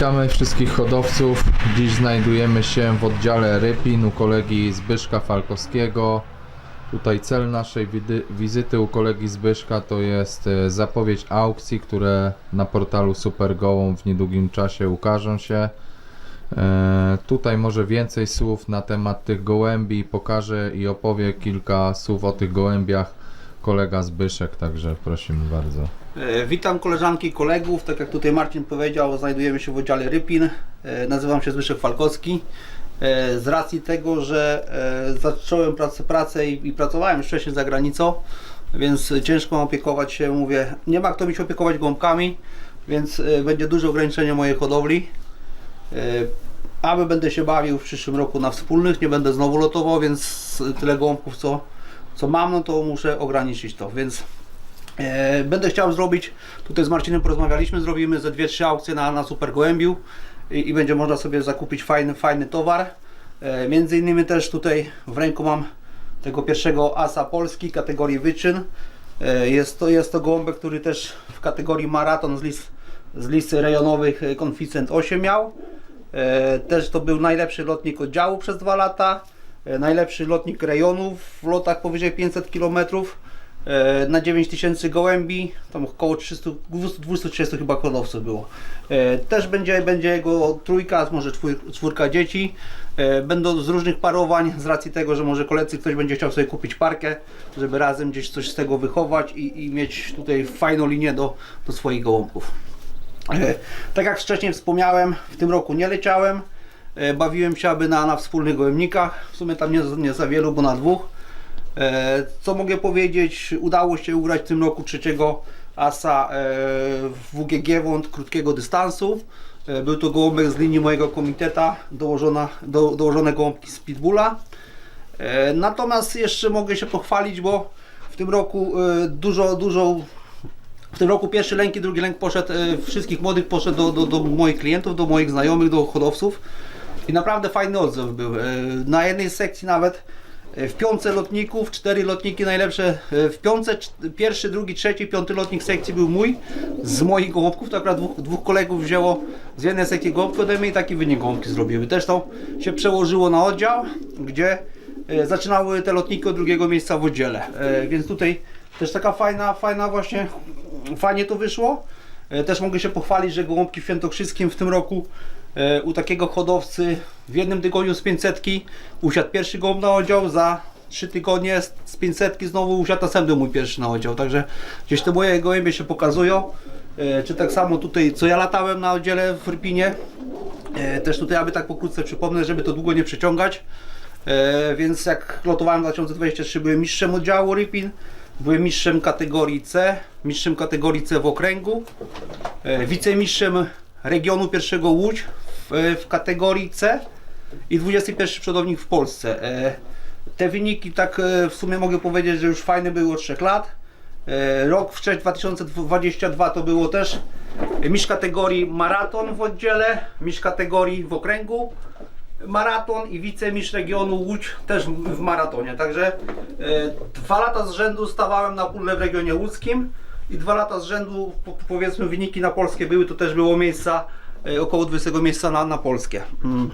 Witamy wszystkich hodowców. Dziś znajdujemy się w oddziale Rypin u kolegi Zbyszka Falkowskiego. Tutaj cel naszej wizyty u kolegi Zbyszka to jest e, zapowiedź aukcji, które na portalu Supergołą w niedługim czasie ukażą się. E, tutaj może więcej słów na temat tych gołębi pokaże i opowie kilka słów o tych gołębiach kolega Zbyszek, także prosimy bardzo. E, Witam koleżanki i kolegów. Tak jak tutaj Marcin powiedział, znajdujemy się w oddziale Rypin. E, Nazywam się Zbyszek Falkowski. E, Z racji tego, że zacząłem pracę, pracę i, i pracowałem wcześniej za granicą, więc ciężko opiekować się, mówię, nie ma kto mi się opiekować gąbkami, więc będzie duże ograniczenie mojej hodowli. Aby będę się bawił w przyszłym roku na wspólnych, nie będę znowu lotował, więc tyle gołąbków co, co mam, no to muszę ograniczyć to, więc E, Będę chciał zrobić, tutaj z Marcinem porozmawialiśmy, zrobimy ze dwie, trzy aukcje na, na Super Gołębiu i, i będzie można sobie zakupić fajny, fajny towar. E, Między innymi też tutaj w ręku mam tego pierwszego asa Polski kategorii wyczyn. E, Jest to, jest to gołąbek, który też w kategorii maraton z list, z listy rejonowych e, Konficent 8 miał. E, Też to był najlepszy lotnik oddziału przez dwa lata. E, Najlepszy lotnik rejonu w lotach powyżej 500 km. E, na 9000 gołębi, tam około 300, 230 chyba hodowców było. E, Też będzie, będzie jego trójka, może czwór- czwórka dzieci. Będą z różnych parowań, z racji tego, że może koledzy ktoś będzie chciał sobie kupić parkę, żeby razem gdzieś coś z tego wychować i, i mieć tutaj fajną linię do, do swoich gołąbków. Tak jak wcześniej wspomniałem, w tym roku nie leciałem. E, Bawiłem się aby na, na wspólnych gołębnikach. W sumie tam nie, nie za wielu, bo na dwóch. E, Co mogę powiedzieć? Udało się ugrać w tym roku trzeciego asa e, w WGG Wąt krótkiego dystansu. Był to gołąbek z linii mojego komiteta, dołożona, do, dołożone gołąbki z Pitbulla. Natomiast jeszcze mogę się pochwalić, bo w tym roku dużo, dużo w tym roku pierwszy lęk i drugi lęk poszedł, wszystkich młodych poszedł do, do, do moich klientów, do moich znajomych, do hodowców i naprawdę fajny odzew był. E, Na jednej sekcji nawet e, w piątce lotników, cztery lotniki najlepsze e, w piątce, cz- pierwszy, drugi, trzeci, piąty lotnik sekcji był mój, z moich gołąbków, to akurat dwóch, dwóch kolegów wzięło z jednej sekcji gołąbki ode mnie i taki wynik gołąbki zrobiły. Też to się przełożyło na oddział, gdzie zaczynały te lotniki od drugiego miejsca w oddziale, więc tutaj też taka fajna, fajna właśnie, fajnie to wyszło. Też mogę się pochwalić, że gołąbki w Świętokrzyskim w tym roku u takiego hodowcy w jednym tygodniu z 500 usiadł pierwszy gołąb na oddział, za 3 tygodnie z- z 500 znowu usiadł następny mój pierwszy na oddział. Także gdzieś te moje gołębie się pokazują. E, Czy tak samo tutaj, co ja latałem na oddziale w Rypinie. E, Też tutaj, aby tak pokrótce przypomnę, żeby to długo nie przeciągać. E, więc jak lotowałem w 2023 byłem mistrzem oddziału Rypin, byłem mistrzem kategorii C, mistrzem kategorii C w okręgu, e, wicemistrzem regionu pierwszego Łódź w, w kategorii C i 21 przodownik w Polsce. E, te wyniki tak e, w sumie mogę powiedzieć, że już fajne były od 3 lat. E, Rok wcześniej 2022 to było też mistrz kategorii maraton w oddziale, mistrz kategorii w okręgu maraton i wicemistrz regionu Łódź też w maratonie. Także dwa lata z rzędu stawałem na pole w regionie łódzkim i dwa lata z rzędu po, powiedzmy wyniki na polskie były, to też było miejsca e, około 20 miejsca na, na polskie. Mm.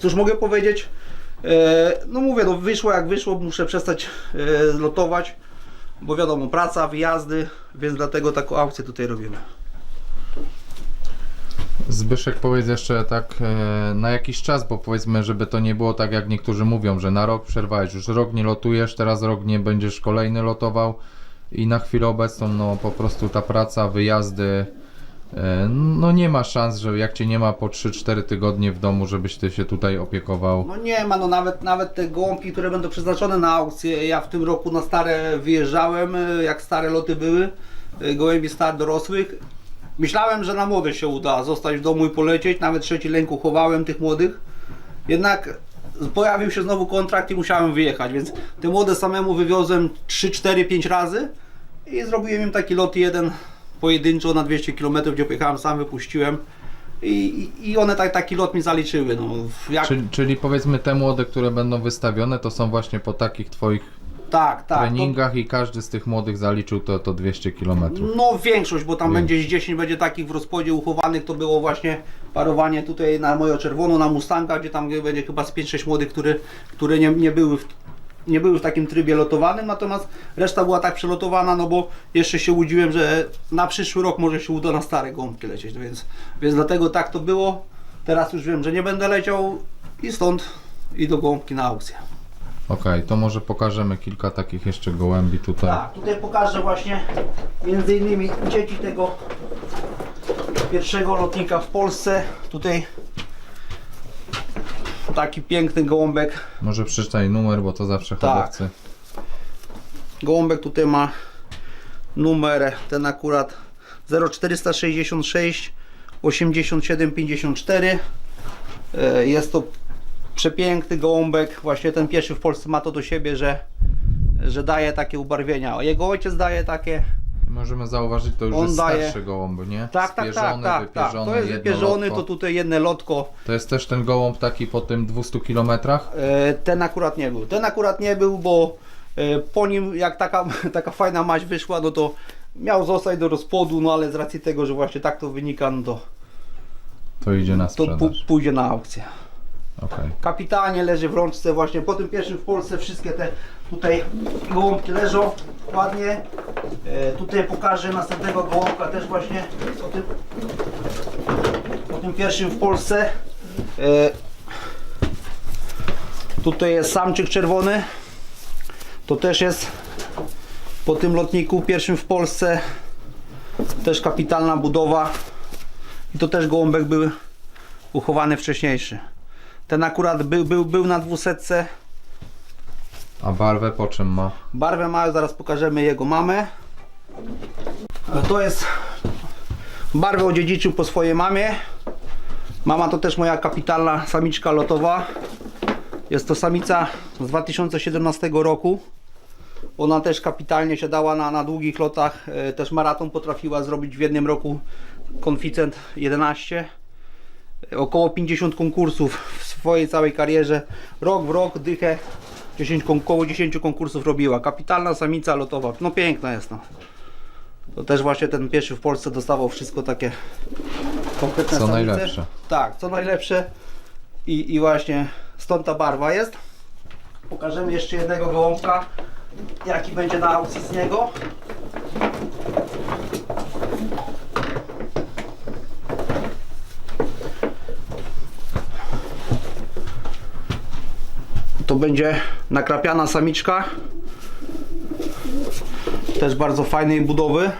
Cóż mogę powiedzieć? E, no mówię, no wyszło jak wyszło, muszę przestać e, lotować, bo wiadomo, praca, wyjazdy, więc dlatego taką aukcję tutaj robimy. Zbyszek powiedz jeszcze tak na jakiś czas, bo powiedzmy, żeby to nie było tak jak niektórzy mówią, że na rok przerwałeś, już rok nie lotujesz, teraz rok nie będziesz kolejny lotował i na chwilę obecną no po prostu ta praca, wyjazdy, e, no nie ma szans, że jak cię nie ma po 3-4 tygodnie w domu, żebyś ty się tutaj opiekował. No nie ma, no nawet, nawet te gołąbki, które będą przeznaczone na aukcję, ja w tym roku na stare wyjeżdżałem, y, jak stare loty były, y, gołębi start dorosłych. Myślałem, że na młode się uda zostać w domu i polecieć, nawet trzeci lęku chowałem tych młodych. Jednak pojawił się znowu kontrakt i musiałem wyjechać, więc te młode samemu wywiozłem 3, 4, 5 razy i zrobiłem im taki lot jeden pojedynczo na 200 km, gdzie pojechałem sam, wypuściłem. I, i- one tak, taki lot mi zaliczyły. No, jak, Czyli, czyli powiedzmy te młode, które będą wystawione, to są właśnie po takich twoich tak, tak. To, treningach i każdy z tych młodych zaliczył to, to 200 km. no większość, bo tam będzie z 10 będzie takich w rozpodzie uchowanych, to było właśnie parowanie tutaj na moją czerwoną, na Mustanga, gdzie tam będzie chyba z 5-6 młodych, które, które nie, nie były w, nie były w takim trybie lotowanym, natomiast reszta była tak przelotowana, no bo jeszcze się łudziłem, że na przyszły rok może się uda na stare gąbki lecieć, więc, więc dlatego tak to było. Teraz już wiem, że nie będę leciał i stąd idą gąbki na aukcję. Okej, to może pokażemy kilka takich jeszcze gołębi tutaj. Tak, tutaj pokażę właśnie między innymi dzieci tego pierwszego lotnika w Polsce. Tutaj taki piękny gołąbek. Może przeczytaj numer, bo to zawsze Tak. hodowcy. Gołąbek tutaj ma numer, ten akurat 0466 8754. E, Jest to przepiękny gołąbek. Właśnie ten pierwszy w Polsce ma to do siebie, że, że daje takie ubarwienia. Jego ojciec daje takie Możemy zauważyć, to już On jest daje- starszy gołąb, nie? Tak, tak, tak, Spierzony, tak, tak. wypierzony, To jest wypierzony, to tutaj jedne lotko. To jest też ten gołąb taki po tym 200 kilometrach? E, Ten akurat nie był. Ten akurat nie był, bo e, po nim jak taka, taka fajna maź wyszła, no to miał zostać do rozpłodu, no ale z racji tego, że właśnie tak to wynika, no to, To idzie na to sprzedaż. pu- pójdzie na aukcję. Okej. Kapitalnie leży w rączce właśnie, po tym pierwszym w Polsce wszystkie te tutaj gołąbki leżą ładnie. E, tutaj pokażę następnego gołąbka też właśnie po tym, po tym pierwszym w Polsce. E, tutaj jest samczyk czerwony. To też jest po tym lotniku pierwszym w Polsce. Też kapitalna budowa. I to też gołąbek był uchowany wcześniejszy. Ten akurat był, był, był na dwusetce. A barwę po czym ma? Barwę ma, zaraz pokażemy jego mamę. E, To jest barwę odziedziczył po swojej mamie. Mama to też moja kapitalna samiczka lotowa. Jest to samica z 2017 roku. Ona też kapitalnie siadała na, na długich lotach. E, Też maraton potrafiła zrobić w jednym roku konficent 11. Około 50 konkursów w swojej całej karierze. Rok w rok dychę 10, kon- około 10 konkursów robiła. Kapitalna samica lotowa. No piękna jest no. To też właśnie ten pierwszy w Polsce dostawał wszystko takie kompletne Co samice. najlepsze. Tak, co najlepsze. I, I właśnie stąd ta barwa jest. Pokażemy jeszcze jednego gołąbka. Jaki będzie na aukcji z niego. To będzie nakrapiana samiczka. Też bardzo fajnej budowy.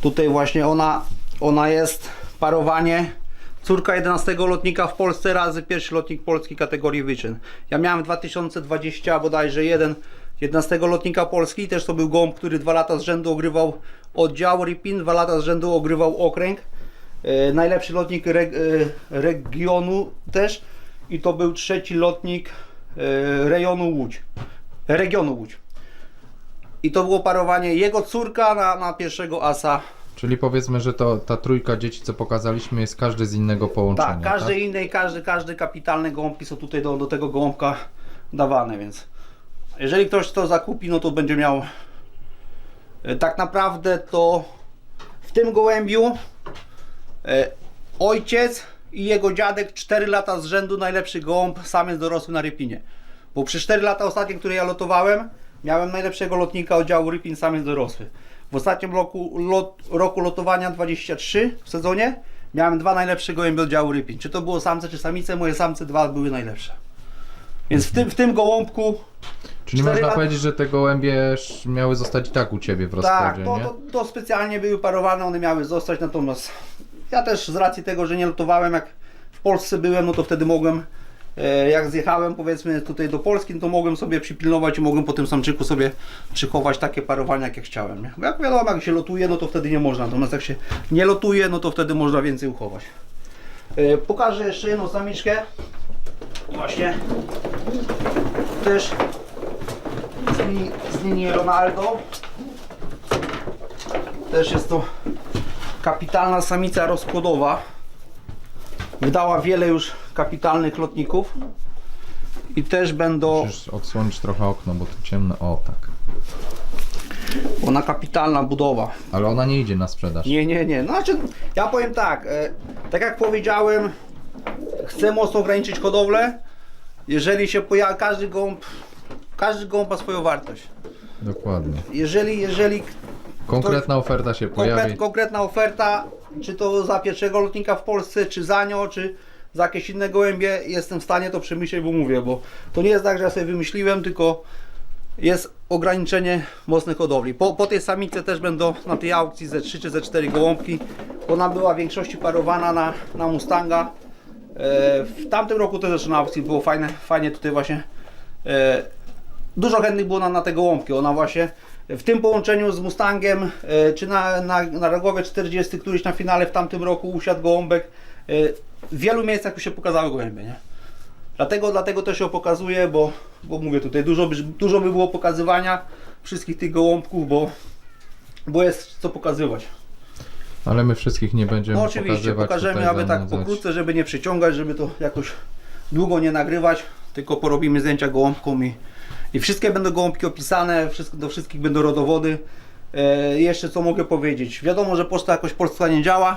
Tutaj właśnie ona, ona jest parowanie. Córka 11 lotnika w Polsce razy pierwszy lotnik polski kategorii wyczyn. Ja miałem w 2020 bodajże jeden 11 lotnika Polski. Też to był gołąb, który dwa lata z rzędu ogrywał oddział Ripin, dwa lata z rzędu ogrywał okręg. E, najlepszy lotnik re, e, regionu też. I to był trzeci lotnik rejonu Łódź. Regionu Łódź. I to było parowanie jego córka na, na pierwszego asa. Czyli powiedzmy, że to ta trójka dzieci, co pokazaliśmy, jest każdy z innego połączenia. Tak, każdy innej, każdy, każdy kapitalne gołąbki są tutaj do, do tego gołąbka dawane, więc jeżeli ktoś to zakupi, no to będzie miał e, tak naprawdę to w tym gołębiu e, ojciec i jego dziadek 4 lata z rzędu najlepszy gołąb, samiec dorosły na Rypinie. Bo przez 4 lata ostatnie, które ja lotowałem, miałem najlepszego lotnika oddziału Rypin, samiec dorosły. W ostatnim roku, lot, roku lotowania 23 w sezonie miałem dwa najlepsze gołębie oddziału Rypin. Czy to było samce, czy samice, moje samce dwa były najlepsze. Więc w tym, w tym gołąbku Czyli można lata- powiedzieć, że te gołębie miały zostać i tak u Ciebie w Tak, rozkładzie, to, nie? to, to specjalnie były parowane, one miały zostać, natomiast ja też z racji tego, że nie lotowałem, jak w Polsce byłem, no to wtedy mogłem, e, jak zjechałem powiedzmy tutaj do Polski, no to mogłem sobie przypilnować i mogłem po tym samczyku sobie przychować takie parowania, jakie chciałem. Bo jak wiadomo, jak się lotuje, no to wtedy nie można, natomiast jak się nie lotuje, no to wtedy można więcej uchować. E, Pokażę jeszcze jedną samiczkę. Właśnie. Też z linii Ronaldo. Też jest to kapitalna samica rozkładowa. Wydała wiele już kapitalnych lotników. I też będą. Musisz odsłonić trochę okno, bo tu ciemno. O, tak. Ona kapitalna budowa. Ale ona nie idzie na sprzedaż. Nie, nie, nie. No, znaczy, ja powiem tak. E, Tak jak powiedziałem, chcę mocno ograniczyć hodowlę. Jeżeli się pojawi, każdy gołąb, każdy gołąb ma swoją wartość. Dokładnie. Jeżeli, jeżeli Konkretna oferta się pojawi. konkret, konkretna oferta, czy to za pierwszego lotnika w Polsce, czy za nią, czy za jakieś inne gołębie, jestem w stanie to przemyśleć, bo mówię, bo to nie jest tak, że ja sobie wymyśliłem, tylko jest ograniczenie mocnych hodowli. Po, po tej samicy też będą na tej aukcji ze 3 czy ze 4 gołąbki. Ona była w większości parowana na, na Mustanga. E, w tamtym roku też jeszcze na aukcji było fajne, fajnie tutaj właśnie e, dużo chętnych było na, na te gołąbki. Ona właśnie w tym połączeniu z Mustangiem, e, czy na, na, na Rogowie 40, któryś na finale w tamtym roku usiadł gołąbek. E, w wielu miejscach już się pokazały gołębie, nie? Dlatego, dlatego też ją pokazuję, bo, bo mówię tutaj, dużo by, dużo by było pokazywania wszystkich tych gołąbków, bo, bo jest co pokazywać. Ale my wszystkich nie będziemy No oczywiście, pokazywać. pokażemy, tutaj aby tak pokrótce, żeby nie przyciągać, żeby to jakoś długo nie nagrywać, tylko porobimy zdjęcia gołąbkom i, i wszystkie będą gołąbki opisane, wszystko, do wszystkich będą rodowody. E, jeszcze co mogę powiedzieć, wiadomo, że poczta jakoś Polska nie działa.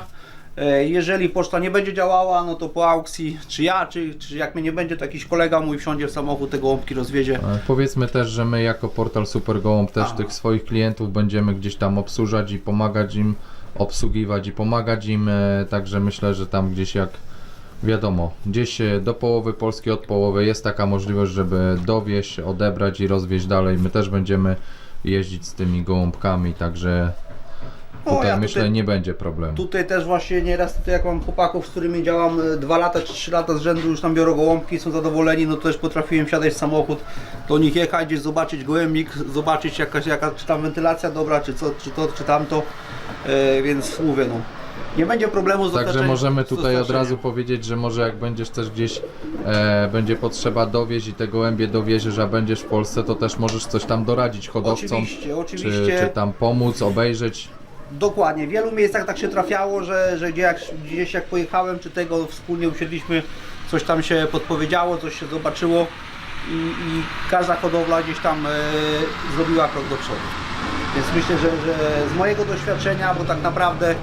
E, jeżeli poczta nie będzie działała, no to po aukcji, czy ja, czy, czy jak mnie nie będzie, to jakiś kolega mój wsiądzie w samochód, te gołąbki rozwiezie. E, Powiedzmy też, że my jako portal Super Gołąb też A. tych swoich klientów będziemy gdzieś tam obsłużać i pomagać im, obsługiwać i pomagać im, e, także myślę, że tam gdzieś jak wiadomo, gdzieś e, do połowy Polski od połowy jest taka możliwość, żeby dowieść, odebrać i rozwieźć dalej. My też będziemy jeździć z tymi gołąbkami, także O, tutaj ja myślę tutaj- nie będzie problemu. Tutaj też właśnie nieraz tutaj jak mam chłopaków, z którymi działam 2 lata czy 3 lata z rzędu, już tam biorą gołąbki, są zadowoleni, no to też potrafiłem wsiadać w samochód, do nich jechać, gdzieś zobaczyć gołębnik, zobaczyć jakaś, jaka, czy tam wentylacja dobra, czy co, czy to, czy tamto, e, więc mówię no. Nie będzie problemu z Także możemy z tutaj od razu powiedzieć, że może jak będziesz też gdzieś, e, będzie potrzeba dowieźć i te gołębie dowieziesz, a będziesz w Polsce, to też możesz coś tam doradzić hodowcom, Oczywiście, czy, oczywiście. czy tam pomóc, obejrzeć. Dokładnie, w wielu miejscach tak się trafiało, że, że gdzie jak, gdzieś jak pojechałem, czy tego wspólnie usiedliśmy, coś tam się podpowiedziało, coś się zobaczyło i, i każda hodowla gdzieś tam e, zrobiła krok do przodu. Więc myślę, że, że z mojego doświadczenia, bo tak naprawdę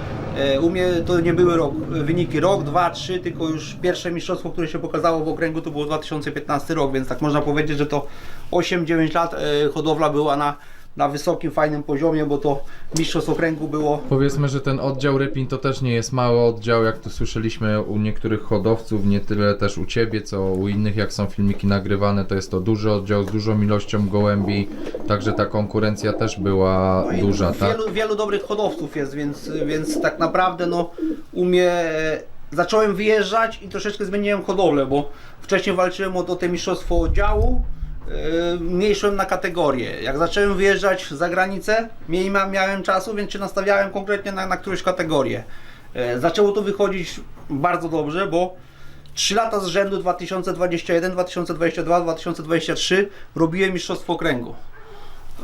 u mnie to nie były rok, wyniki. Rok, dwa, trzy, tylko już pierwsze mistrzostwo, które się pokazało w okręgu to było 2015 rok, więc tak można powiedzieć, że to 8-9 lat e, hodowla była na, na wysokim, fajnym poziomie, bo to mistrzostw okręgu było Powiedzmy, że ten oddział Rypin to też nie jest mały oddział, jak tu słyszeliśmy u niektórych hodowców, nie tyle też u Ciebie, co u innych, jak są filmiki nagrywane, to jest to duży oddział z dużą ilością gołębi, także ta konkurencja też była No duża, tak? wielu, wielu dobrych hodowców jest, więc, więc tak naprawdę no, u mnie e, zacząłem wyjeżdżać i troszeczkę zmieniłem hodowlę, bo wcześniej walczyłem o to te mistrzostwo oddziału, e, mniej szłem na kategorie. Jak zacząłem wyjeżdżać za granicę, miałem czasu, więc się nastawiałem konkretnie na, na którąś kategorię. E, Zaczęło to wychodzić bardzo dobrze, bo 3 lata z rzędu 2021, 2022, 2023 robiłem mistrzostwo okręgu.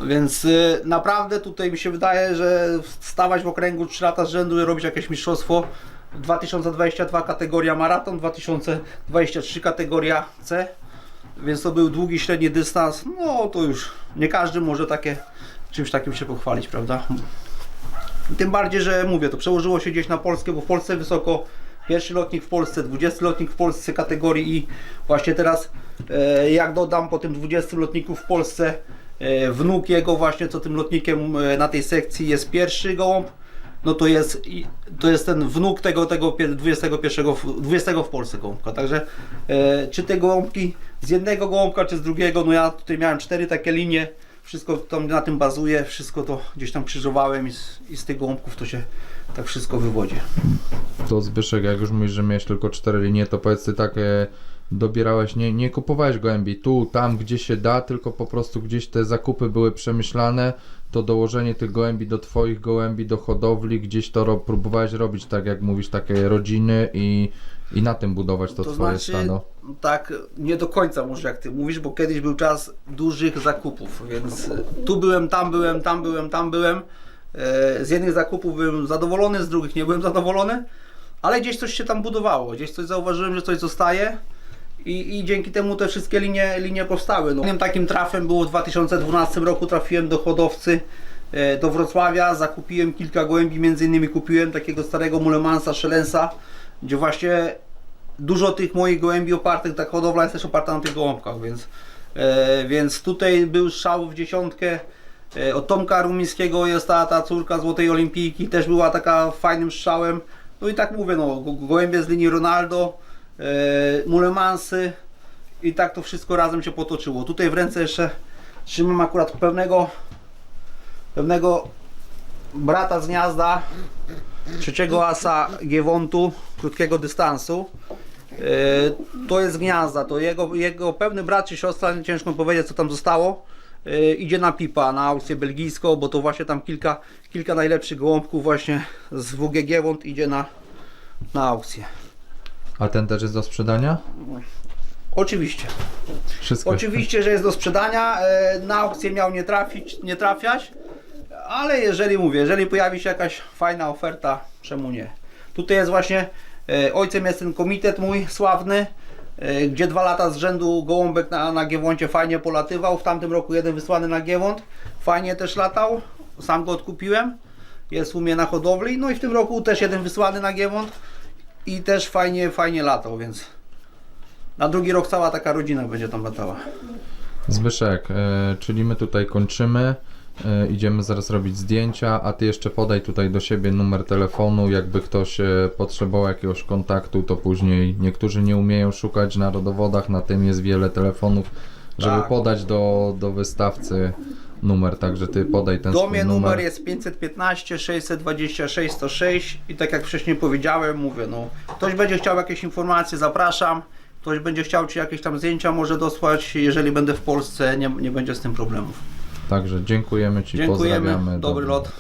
Więc y, naprawdę tutaj mi się wydaje, że stawać w okręgu 3 lata z rzędu i robić jakieś mistrzostwo 2022 kategoria maraton, 2023 kategoria C, więc to był długi, średni dystans, no to już nie każdy może takie, czymś takim się pochwalić, prawda? Tym bardziej, że mówię, to przełożyło się gdzieś na Polskę, bo w Polsce wysoko pierwszy lotnik w Polsce, 20 lotnik w Polsce kategorii i właśnie teraz e, jak dodam po tym 20 lotniku w Polsce e, wnuk jego właśnie, co tym lotnikiem e, na tej sekcji jest pierwszy gołąb, no to jest, to jest ten wnuk tego, tego pier- 21, w- 20 w Polsce gołąbka. Także e, czy te gołąbki z jednego gołąbka, czy z drugiego, no ja tutaj miałem cztery takie linie, wszystko tam na tym bazuje, wszystko to gdzieś tam krzyżowałem i z, i z tych gołąbków to się tak wszystko wywodzi. To Zbyszek, jak już mówisz, że miałeś tylko cztery linie, to powiedz ty tak, e, dobierałeś, nie, nie kupowałeś gołębi tu, tam, gdzie się da, tylko po prostu gdzieś te zakupy były przemyślane, to dołożenie tych gołębi do twoich gołębi, do hodowli, gdzieś to ro, próbowałeś robić, tak jak mówisz, takie rodziny i, i na tym budować to, To twoje znaczy, stado. tak, nie do końca może jak ty mówisz, bo kiedyś był czas dużych zakupów, więc e, tu byłem, tam byłem, tam byłem, tam byłem. E, Z jednych zakupów byłem zadowolony, z drugich nie byłem zadowolony, ale gdzieś coś się tam budowało, gdzieś coś zauważyłem, że coś zostaje. I, I dzięki temu te wszystkie linie, linie powstały. No. Takim trafem było w 2012 roku, trafiłem do hodowcy e, do Wrocławia, zakupiłem kilka gołębi, między innymi kupiłem takiego starego Mulemansa Szelensa gdzie właśnie dużo tych moich gołębi opartych, ta hodowla jest też oparta na tych gołąbkach, więc, e, więc tutaj był strzał w dziesiątkę. E, od Tomka Rumińskiego jest ta, ta córka Złotej Olimpijki, też była taka fajnym strzałem. No i tak mówię, no, go- gołębie z linii Ronaldo, Mulemansy i tak to wszystko razem się potoczyło. Tutaj w ręce jeszcze trzymam akurat pewnego pewnego brata z gniazda trzeciego asa Giewontu krótkiego dystansu. E, To jest gniazda, to jego, jego pewny brat czy siostra, ciężko powiedzieć co tam zostało. e, Idzie na pipa, na aukcję belgijską, bo to właśnie tam kilka, kilka najlepszych gołąbków właśnie z WG Giewont idzie na, na aukcję. A ten też jest do sprzedania? Oczywiście. Wszystko. Oczywiście, że jest do sprzedania. e, Na aukcję miał nie trafić, nie trafiać. Ale jeżeli mówię, jeżeli pojawi się jakaś fajna oferta, czemu nie? Tutaj jest właśnie, e, ojcem jest ten komitet mój sławny, e, gdzie dwa lata z rzędu gołąbek na, na Giewoncie fajnie polatywał. W tamtym roku jeden wysłany na Giewont, fajnie też latał, sam go odkupiłem. Jest u mnie na hodowli. No i w tym roku też jeden wysłany na Giewont i też fajnie, fajnie latał, więc na drugi rok cała taka rodzina będzie tam latała. Zbyszek, e, czyli my tutaj kończymy. E, idziemy zaraz robić zdjęcia, a ty jeszcze podaj tutaj do siebie numer telefonu. Jakby ktoś e, potrzebował jakiegoś kontaktu, to później niektórzy nie umieją szukać na rodowodach, na tym jest wiele telefonów, żeby Tak. podać do, do wystawcy numer. Także ty podaj ten Do swój mnie numer. numer jest 515 626 106 i tak jak wcześniej powiedziałem, mówię, no ktoś będzie chciał jakieś informacje, zapraszam. Ktoś będzie chciał Ci jakieś tam zdjęcia może dosłać, jeżeli będę w Polsce, nie, nie będzie z tym problemów. Także dziękujemy ci, Dziękujemy, pozdrawiamy. dobry lot.